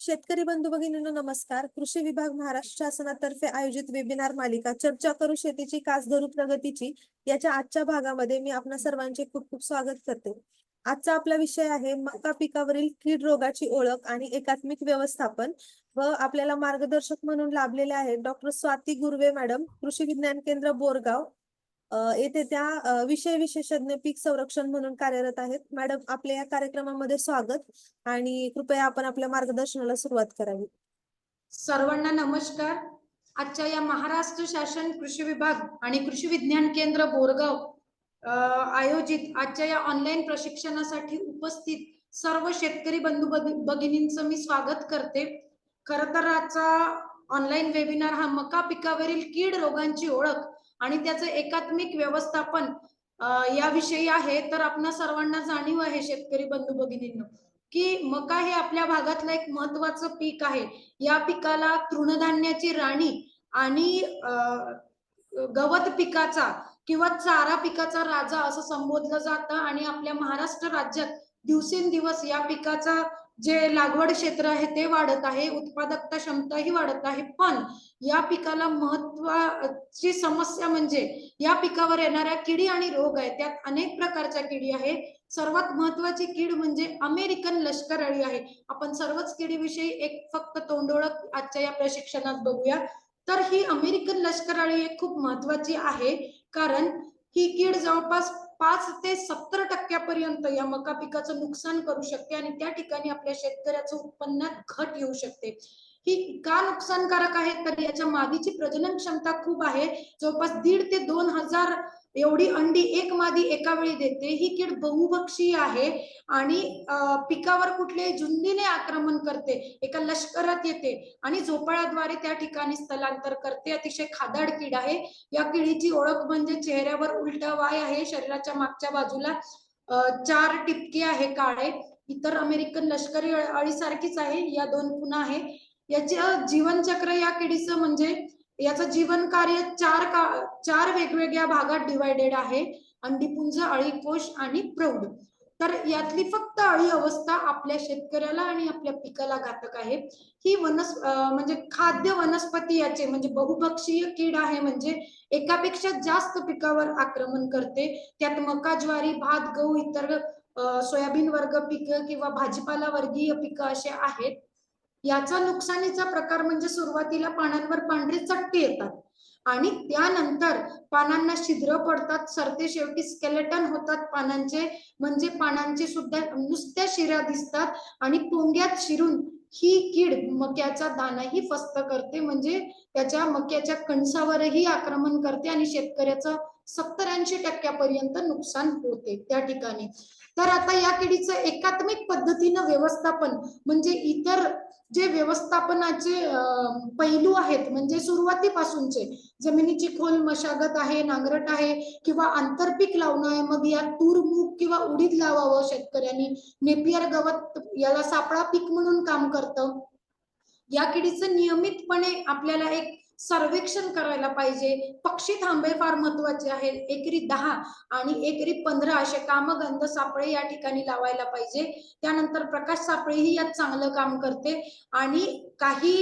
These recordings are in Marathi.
शेतकरी बंधू भगिनींनो नमस्कार. कृषी विभाग महाराष्ट्र शासनातर्फे आयोजित वेबिनार मालिका चर्चा करू शेतीची कास धरू प्रगतीची याच्या आजच्या भागामध्ये मी आपणा सर्वांचे खूप खूप स्वागत करते. आजचा आपला विषय आहे मका पिकावरील कीड रोगाची ओळख आणि एकात्मिक व्यवस्थापन व आपल्याला मार्गदर्शक म्हणून लाभलेले आहेत डॉक्टर स्वाती गुर्वे मॅडम कृषी विज्ञान केंद्र बोरगाव. येथे त्या विषय विशेषज्ञ पीक संरक्षण म्हणून कार्यरत आहेत. मॅडम आपल्या या कार्यक्रमामध्ये स्वागत आणि कृपया आपण आपल्या मार्गदर्शनाला सुरुवात करावी. सर्वांना नमस्कार. आजच्या या महाराष्ट्र शासन कृषी विभाग आणि कृषी विज्ञान केंद्र बोरगाव आयोजित आजच्या या ऑनलाईन प्रशिक्षणासाठी उपस्थित सर्व शेतकरी बंधू भगिनींचं मी स्वागत करते. खर तर आजचा ऑनलाईन वेबिनार हा मका पिकावरील कीड रोगांची ओळख आणि त्याचं एकात्मिक व्यवस्थापन याविषयी आहे तर आपणा सर्वांना जाणीव आहे शेतकरी बंधू भगिनींना की मका हे आपल्या भागातलं एक महत्वाचं पीक आहे. या पिकाला तृणधान्याची राणी आणि गवत पिकाचा किंवा चारा पिकाचा राजा असं संबोधलं जातं आणि आपल्या महाराष्ट्र राज्यात दिवसेंदिवस या पिकाचा जे लागवड क्षेत्र आहे ते वाढत आहे उत्पादकता क्षमताही वाढत आहे. पण या पिकाला महत्वाची समस्या म्हणजे या पिकावर येणाऱ्या किडी आणि रोग आहे त्यात अनेक प्रकारच्या किडी आहे सर्वात महत्वाची कीड म्हणजे अमेरिकन लष्कर अळी आहे. आपण सर्वच किडीविषयी एक फक्त तोंडोळक आजच्या या प्रशिक्षणात बघूया. तर ही अमेरिकन लष्कर अळी एक खूप महत्वाची आहे. कारण ही कीड जवळपास पाच ते सत्तर टक्क्यापर्यंत या मका पिकाचं नुकसान करू शकते आणि त्या ठिकाणी आपल्या शेतकऱ्याचं उत्पन्नात घट येऊ शकते. ही का नुकसानकारक आहे? तर याच्या मादीची प्रजनन क्षमता खूप आहे. जवळपास दीड ते दोन हजार एवढी अंडी एक मादी एका वेळी देते. ही कीड बहुभक्षीय आहे आणि पिकावर कुठले जुंदीने आक्रमण करते एका लष्करात येते आणि झोपाळ्याद्वारे त्या ठिकाणी स्थलांतर करते. अतिशय खादाड कीड आहे. या किडीची ओळख म्हणजे चेहऱ्यावर उलटा वाय आहे. शरीराच्या मागच्या बाजूला चार टिपके आहे काळे. इतर अमेरिकन लष्करी अळीसारखीच आहे. या दोन खुणा आहे. याचं जीवनचक्र या किडीचं म्हणजे याचं जीवन कार्य चार का चार वेगवेगळ्या भागात डिवायडेड आहे. अंडीपुंज अळीकोष आणि प्रौढ. तर यातली फक्त अळी अवस्था आपल्या शेतकऱ्याला आणि आपल्या पिकाला घातक आहे. ही वनस म्हणजे खाद्य वनस्पती याचे म्हणजे बहुभक्षीय कीड आहे म्हणजे एकापेक्षा जास्त पिकावर आक्रमण करते. त्यात मका ज्वारी भात गहू इतर सोयाबीन वर्ग पिकं किंवा भाजीपाला वर्गीय पिकं असे आहेत. याचा नुकसानीचा प्रकार म्हणजे सुरुवातीला पानांवर पांढरे चट्टी येतात. आणि त्यानंतर पानांना छिद्र पडतात. सरते शेवटी स्केलेटन होतात पानांचे. म्हणजे पानांचे सुद्धा नुसत्या शिरा दिसतात. आणि पोंग्यात शिरून ही कीड मक्याचा दानाही फस्त करते. म्हणजे त्याच्या मक्याच्या कणसावरही आक्रमण करते. आणि शेतकऱ्याचं सत्तर ऐंशी टक्क्यापर्यंत नुकसान होते त्या ठिकाणी. तर आता या किडीचं एकात्मिक पद्धतीनं व्यवस्थापन म्हणजे इतर जे व्यवस्थापनाचे पैलू आहेत म्हणजे सुरुवातीपासूनचे जमिनीची खोल मशागत आहे नांगरट आहे किंवा आंतरपीक लावणं आहे मग यात तूर मूग किंवा उडीद लावावं शेतकऱ्यांनी. नेपियर गवत याला सापळा पीक म्हणून काम करतं. या किडीचं नियमितपणे आपल्याला एक सर्वेक्षण करायला पाहिजे. पक्षी थांबे फार महत्त्वाचे आहेत. एकरी दहा आणि एकरी पंधरा असे कामगंध सापळे या ठिकाणी लावायला पाहिजे. त्यानंतर प्रकाश सापळेही यात चांगलं काम करते. आणि काही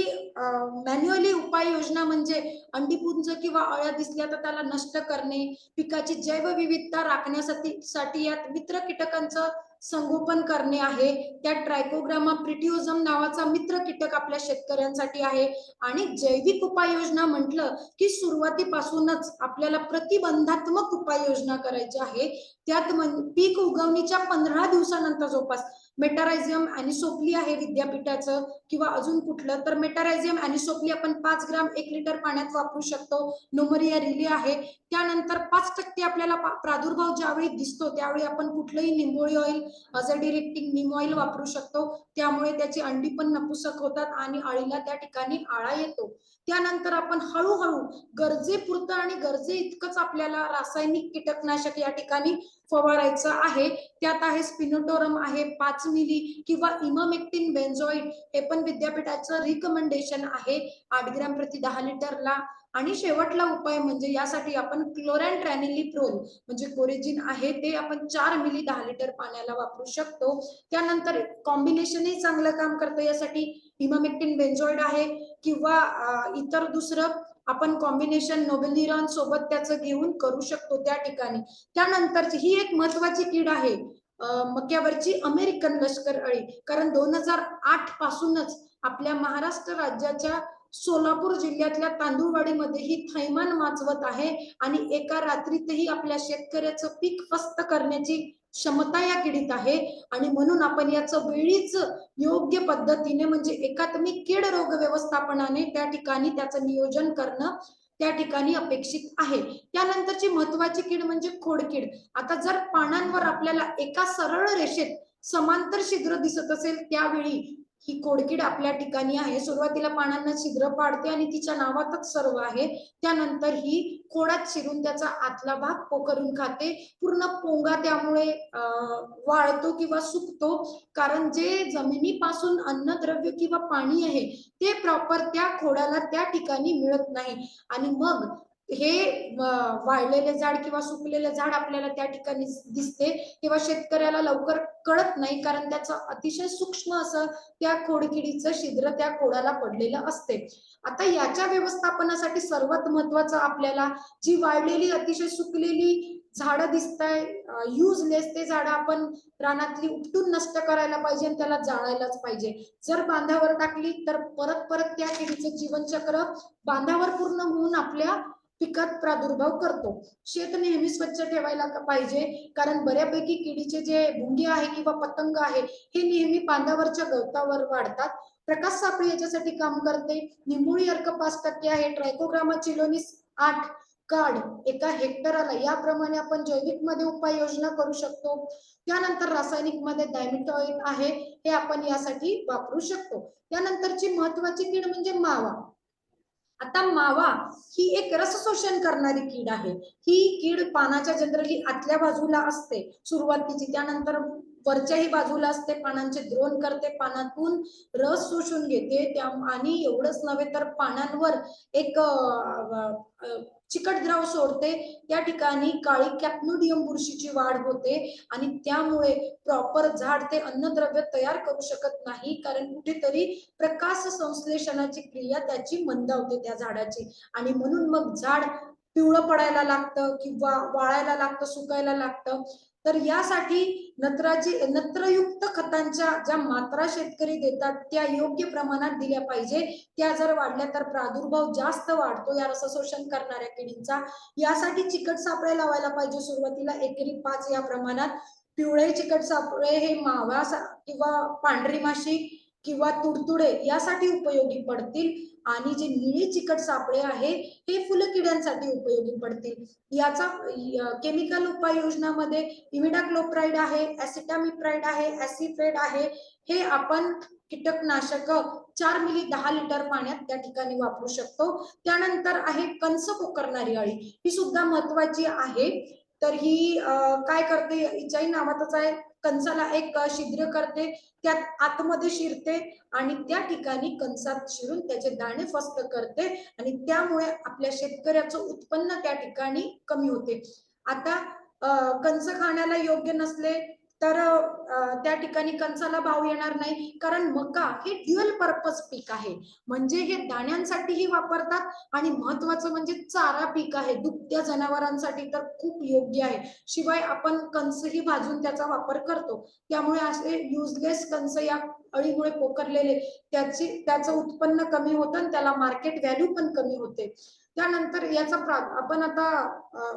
मॅन्युअली उपाययोजना म्हणजे अंडीपुंज किंवा अळ्या दिसल्या तर त्याला नष्ट करणे पिकाची जैवविविधता राखण्यासाठी साठी यात मित्र कीटकांचं संगोपन करणे आहे. त्यात ट्रायकोग्रामा प्रिटिओझम नावाचा मित्र कीटक आपल्या शेतकऱ्यांसाठी आहे. आणि जैविक उपाययोजना म्हटलं की सुरुवातीपासूनच आपल्याला प्रतिबंधात्मक उपाययोजना करायची आहे. त्यात पीक उगवणीच्या पंधरा दिवसानंतर जवळपास मेटारायझियम अॅनिसोप्ली आहे विद्यापीठाचं किंवा अजून कुठलं तर मेटारायझियम अॅनिसोप्ली आपण पाच ग्राम एक लिटर पाण्यात वापरू शकतो. नोमरिया रिली आहे. त्यानंतर पाच टक्के आपल्याला प्रादुर्भाव ज्यावेळी दिसतो त्यावेळी आपण कुठलंही निंबोळी ऑइल अजर डिरेक्टिंग निम ऑइल वापरू शकतो. त्यामुळे त्याची अंडी पण नपुसक होतात आणि अळीला त्या ठिकाणी आळा येतो. त्यानंतर आपण हळूहळू गरजेपुरतं आणि गरजे इतकंच आपल्याला रासायनिक कीटकनाशक या ठिकाणी फवारायचं आहे. त्यात आहे स्पिनोटोरम आहे पाच मिली किंवा इमामेक्टिन बेन्झॉइड हे पण विद्यापीठाचं रिकमेंडेशन आहे. आठ ग्रॅम प्रति दहा लिटरला. आणि शेवटला उपाय म्हणजे यासाठी आपण क्लोरॅन ट्रॅनिलिप्रोल म्हणजे कोरेजिन आहे ते आपण चार मिली दहा लिटर पाण्याला वापरू शकतो. त्यानंतर कॉम्बिनेशनही चांगलं काम करतं. यासाठी इमामेक्टिन बेन्झॉइड आहे किंवा इतर दुसरं आपण कॉम्बिनेशन नोबेलिरॉन सोबत त्याचं घेऊन करू शकतो त्या ठिकाणी. त्यानंतरची ही एक महत्वाची कीड आहे मक्यावरची अमेरिकन लष्कर अळी. कारण दोन हजार आठ पासूनच आपल्या महाराष्ट्र राज्याच्या सोलापूर जिल्ह्यातल्या तांदूळवाडीमध्ये ही थैमान वाचवत आहे आणि एका रात्रीतही आपल्या शेतकऱ्याचं पीक फस्त करण्याची क्षमता या किडीत आहे. आणि म्हणून आपण याचं वेळीच योग्य पद्धतीने म्हणजे एकात्मिक कीड रोग व्यवस्थापनाने त्या ठिकाणी त्याचं नियोजन करणं त्या ठिकाणी अपेक्षित आहे. त्यानंतरची महत्वाची कीड म्हणजे खोडकीड आता जर पानांवर आपल्याला एका सरळ रेषेत समांतर छिद्र दिसत असेल त्यावेळी ही कोडकीड आपल्या ठिकाणी आहे. सुरुवातीला पानांना छिद्र पाडते आणि तिच्या नावातच सर्व आहे. त्यानंतर ही खोडात शिरून त्याचा आतला भाग पोखरून खाते. पूर्ण पोंगा त्यामुळे वाळतो किंवा सुकतो. कारण जे जमिनीपासून अन्नद्रव्य किंवा पाणी आहे ते प्रॉपर त्या खोडाला त्या ठिकाणी मिळत नाही. आणि मग हे वाळलेले झाड किंवा सुकलेले झाड आपल्याला त्या ठिकाणी दिसते तेव्हा शेतकऱ्याला लवकर कळत नाही कारण त्याचं अतिशय सूक्ष्म असं त्या खोडकिडीचं छिद्र त्या खोडाला पडलेलं असते. आता याच्या व्यवस्थापनासाठी सर्वात महत्वाचं आपल्याला जी वाळलेली अतिशय सुकलेली झाडं दिसताय युजलेस ते झाडं आपण रानातली उपटून नष्ट करायला पाहिजे आणि त्याला जाळायलाच पाहिजे. जर बांधावर टाकली तर परत परत त्या किडीचं जीवनचक्र बांधावर पूर्ण होऊन आपल्या पिकात प्रादुर्भाव करतो. शेत नेहमी स्वच्छ ठेवायला पाहिजे. कारण बऱ्यापैकी किडीचे जे भुंगे आहे किंवा पतंग आहे हे नेहमी बांधावरच्या गवतावर वाढतात. प्रकाश सापळे याच्यासाठी काम करते. निंबोळी अर्क पाच टक्के आहे. ट्रायकोग्रामा चिलोनिस आठ काढ एका हेक्टराला. याप्रमाणे आपण जैविकमध्ये उपाययोजना करू शकतो. त्यानंतर रासायनिकमध्ये डायमिटॉइड आहे. हे आपण यासाठी वापरू शकतो. त्यानंतरची महत्वाची कीड म्हणजे मावा. आता मावा ही एक रस शोषण करणारी कीड आहे. ही कीड पानाच्या जनरली आतल्या बाजूला असते. सुरुवातीची त्यानंतर वरच्याही बाजूला असते. पानांचे द्रोण करते. पानातून रस शोषून घेते. त्या आणि एवढंच नव्हे तर पानांवर एक चिकट द्रव सोडते. त्या ठिकाणी काळी कॅप्नोडियम बुरशीची वाढ होते आणि त्यामुळे प्रॉपर झाड ते अन्नद्रव्य तयार करू शकत नाही. कारण कुठेतरी प्रकाश संश्लेषणाची क्रिया त्याची मंदावते त्या झाडाची. आणि म्हणून मग झाड पिवळं पडायला लागतं किंवा वाळायला लागतं सुकायला लागतं. तर यासाठी नत्राची नत्रयुक्त खतांच्या ज्या मात्रा शेतकरी देतात त्या योग्य प्रमाणात दिल्या पाहिजे. त्या जर वाढल्या तर प्रादुर्भाव जास्त वाढतो या रसशोषण करणाऱ्या किडींचा. यासाठी चिकट सापळे लावायला पाहिजे. सुरुवातीला एकरी पाच या प्रमाणात. पिवळे चिकट सापळे हे मावा किंवा पांढरी माशी किंवा तुडतुडे यासाठी उपयोगी पडतील. आणि जे निळे चिकट सापळे आहे हे फुलकिड्यांसाठी उपयोगी पडतील. याचा केमिकल उपाययोजनामध्ये इमिडाक्लोप्राईड आहे ऍसिटामिप्राईड आहे ऍसिफेड आहे. हे आपण कीटकनाशक चार मिली दहा लिटर पाण्यात त्या ठिकाणी वापरू शकतो. त्यानंतर आहे कंस पोकरणारी अळी. ही सुद्धा महत्वाची आहे. तर ही काय करते? हिच्याही नावातच आहे. कंसाला एक शिद्र छिद्र करते त्यात आतमध्ये शिरते आणि त्या ठिकाणी कंसात शिरून त्याचे दाणे फस्त करते आणि त्यामुळे आपल्या शेतकऱ्याचं उत्पन्न त्या ठिकाणी कमी होते. आता कंस खाण्याला योग्य नसले तर त्या ठिकाणी कणसाला भाव येणार नाही. कारण मका हे ड्युअल पर्पज पीक आहे. म्हणजे हे दाण्यांसाठीही वापरतात आणि महत्वाचं म्हणजे चारा पीक आहे. दुभत्या जनावरांसाठी तर खूप योग्य आहे. शिवाय आपण कणसही भाजून त्याचा वापर करतो. त्यामुळे असे युजलेस कणस या अळीमुळे पोखरलेले त्याची त्याचं उत्पन्न कमी होतं आणि त्याला मार्केट व्हॅल्यू पण कमी होते. त्यानंतर याचा प्रा आपण आता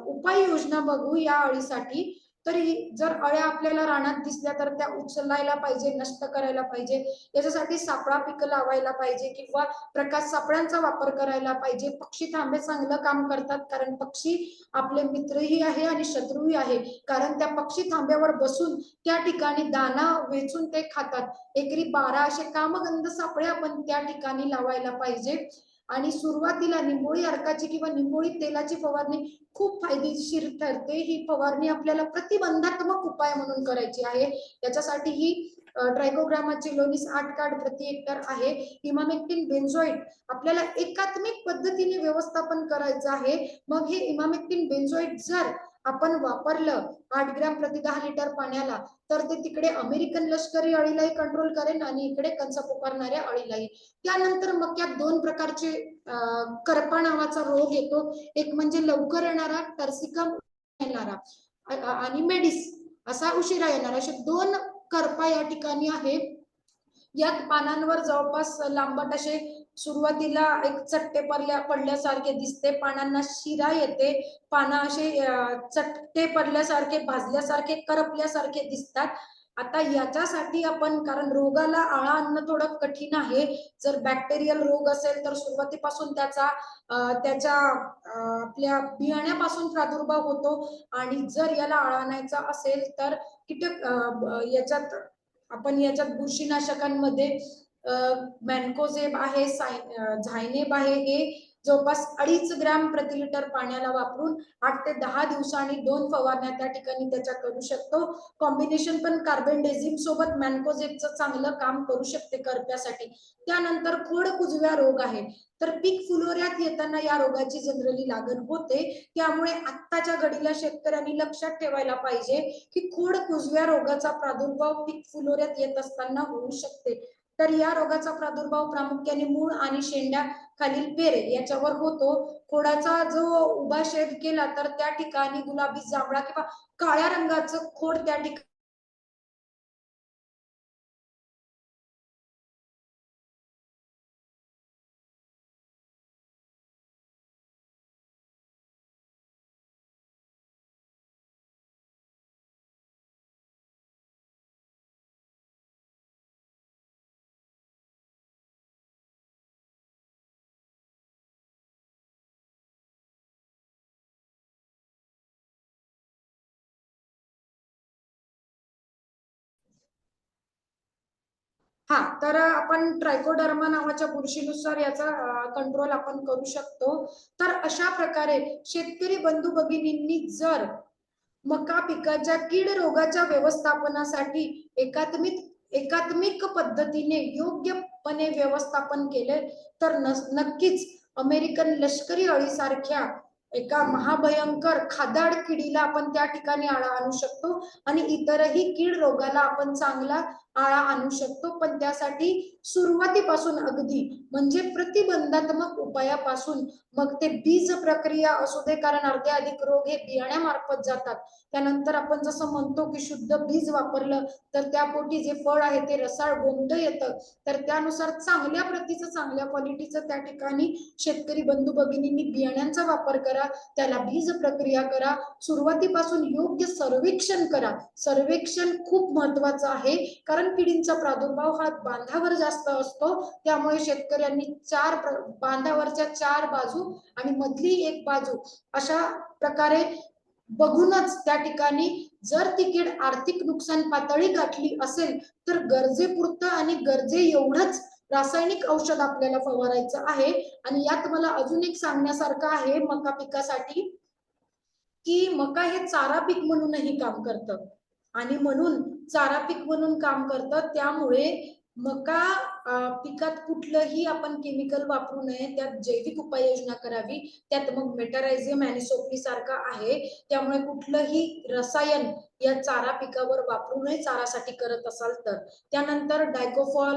उपाययोजना बघू या अळीसाठी. तरी जर अळ्या आपल्याला रानात दिसल्या तर त्या उचलायला पाहिजे नष्ट करायला पाहिजे. याच्यासाठी सापळा पीक लावायला पाहिजे किंवा प्रकाश सापळ्यांचा वापर करायला पाहिजे. पक्षी थांबे चांगलं काम करतात कारण पक्षी आपले मित्रही आहे आणि शत्रूही आहे. कारण त्या पक्षी थांब्यावर बसून त्या ठिकाणी दाना वेचून ते खातात. एकरी बारा असे कामगंध सापळे आपण त्या ठिकाणी लावायला पाहिजे. आणि सुरुवातीला निंबोळी अर्काची किंवा निंबोळी तेलाची फवारणी खूप फायदेशीर ठरते. ही फवारणी आपल्याला प्रतिबंधात्मक उपाय म्हणून करायची आहे. त्याच्यासाठी ही ट्रायकोग्रामाची लोणीस आठ कार्ड प्रति हेक्टर आहे. इमामेक्टिन बेन्झॉइड आपल्याला एकात्मिक पद्धतीने व्यवस्थापन करायचं आहे. मग हे इमामेक्टिन बेन्झॉइड जर आपण वापरलं आठ ग्रॅम प्रति दहा लिटर पाण्याला तर ते तिकडे अमेरिकन लष्करी अळीलाही कंट्रोल करेन आणि इकडे कंस पुकारणाऱ्या अळीलाही. त्यानंतर मक्यात दोन प्रकारचे करपा नावाचा रोग येतो. एक म्हणजे लवकर येणारा टर्सिकम येणारा आणि मेडिस असा उशिरा येणारा. असे दोन करपा या ठिकाणी आहे यात पानांवर जवळपास लांबट असे सुरुवातीला एक चट्टे पडल्या पडल्यासारखे दिसते पानांना शिरा येते पानं असे चट्टे पडल्यासारखे भाजल्यासारखे करपल्यासारखे दिसतात. आता याच्यासाठी आपण कारण रोगाला आळा आणणं थोडं कठीण आहे. जर बॅक्टेरियल रोग असेल तर सुरुवातीपासून त्याचा त्याच्या आपल्या बियाण्यापासून प्रादुर्भाव होतो. आणि जर याला आळा आणायचा असेल तर कीटक याच्यात आपण याच्यात बुरशीनाशकांमध्ये मॅन्कोझेब आहे साय- झायनेब आहे हे जवळपास अडीच ग्रॅम प्रति लिटर पाण्याला वापरून आठ ते दहा दिवसांनी दोन फवारण्या त्या ठिकाणी त्याच्या करू शकतो. कॉम्बिनेशन पण कार्बेंडेझिम सोबत मॅन्कोझेबचं चांगलं काम करू शकते करप्यासाठी. त्यानंतर खोड कुजव्या रोग आहे. तर पीक फुलोऱ्यात येताना या रोगाची जनरली लागण होते. त्यामुळे आत्ताच्या घडीला शेतकऱ्यांनी लक्षात ठेवायला पाहिजे की खोड कुजव्या रोगाचा प्रादुर्भाव पीक फुलोऱ्यात येत असताना होऊ शकते. तर या रोगाचा प्रादुर्भाव प्रामुख्याने मूळ आणि शेंड्या खालील पेरे याच्यावर होतो. खोडाचा जो उभा शेद केला तर त्या ठिकाणी गुलाबी जांभळा किंवा काळ्या रंगाचं खोड त्या ठिकाणी हा तर आपण ट्रायकोडर्मा नावाच्या बुरशीनुसार याचा कंट्रोल आपण करू शकतो. तर अशा प्रकारे शेतकरी बंधू भगिनींनी जर मका पिकाच्या कीड रोगाच्या व्यवस्थापनासाठी एकात्मिक एकात्मिक पद्धतीने योग्यपणे व्यवस्थापन केले तर नक्कीच अमेरिकन लष्करी अळीसारख्या एका महाभयंकर खादाड किडीला आपण त्या ठिकाणी आळा आणू शकतो. आणि इतरही कीड रोगाला आपण चांगला आळा आणू शकतो. पण त्यासाठी सुरुवातीपासून अगदी म्हणजे प्रतिबंधात्मक उपायापासून मग ते बीज प्रक्रिया असू दे कारण अर्धे अधिक रोग हे बियाण्यामार्फत जातात. त्यानंतर आपण जसं म्हणतो की शुद्ध बीज वापरलं तर त्यापोटी जे फळ आहे ते रसाळ गोमट येतं. तर त्यानुसार चांगल्या प्रतीचं चांगल्या क्वालिटीचं त्या ठिकाणी शेतकरी बंधू भगिनींनी बियाण्यांचा वापर करा त्याला बीज प्रक्रिया करा सुरुवातीपासून योग्य सर्वेक्षण करा. सर्वेक्षण खूप महत्वाचं आहे कारण किडींचा प्रादुर्भाव हा बांधावर जास्त असतो. त्यामुळे शेतकऱ्यांनी चार बांधावरच्या चार बाजू आणि मधली एक बाजू अशा प्रकारे बघूनच त्या ठिकाणी जर ती कीड आर्थिक नुकसान पातळी गाठली असेल तर गरजेपुरतं आणि गरजे एवढंच रासायनिक औषध आपल्याला फवारायचं आहे. आणि यात मला अजून एक सांगण्यासारखं आहे मका पिकासाठी की मका हे चारा पीक म्हणूनही काम करतं. आणि म्हणून चारा पीक म्हणून काम करतं त्यामुळे मका पिकात कुठलंही आपण केमिकल वापरू नये. त्यात जैविक उपाययोजना करावी. त्यात मग मेटारायझियम अॅनिसोप्ली सारखा आहे. त्यामुळे कुठलंही रसायन या चारा पिकावर वापरू नये चारासाठी करत असाल तर. त्यानंतर डायकोफॉल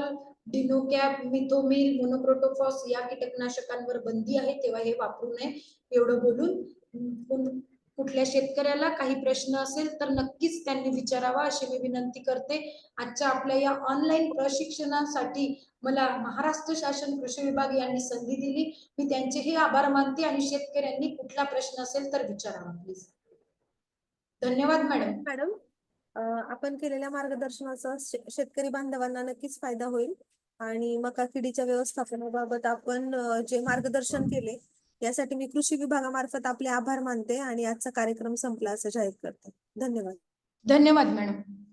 डिनोकॅप मिथोमिल मोनोक्रोटोफॉस या कीटकनाशकांवर बंदी आहे तेव्हा हे वापरू नये. एवढं बोलून कुठल्या शेतकऱ्याला काही प्रश्न असेल तर नक्कीच त्यांनी विचारावा अशी मी विनंती करते. आजच्या आपल्या या ऑनलाईन प्रशिक्षणासाठी मला महाराष्ट्र शासन कृषी विभाग यांनी संधी दिली. मी त्यांचेही आभार मानते आणि शेतकऱ्यांनी कुठला प्रश्न असेल तर विचारावा प्लीज धन्यवाद मॅडम मॅडम आपण केलेल्या मार्गदर्शनाचा शेतकरी बांधवांना नक्कीच फायदा होईल. आणि मका किडीच्या व्यवस्थापनाबाबत आपण जे मार्गदर्शन केले यासाठी मी कृषी विभागामार्फत आपले आभार मानते आणि आजचा कार्यक्रम संपला असं जाहीर करते. धन्यवाद. धन्यवाद मॅडम.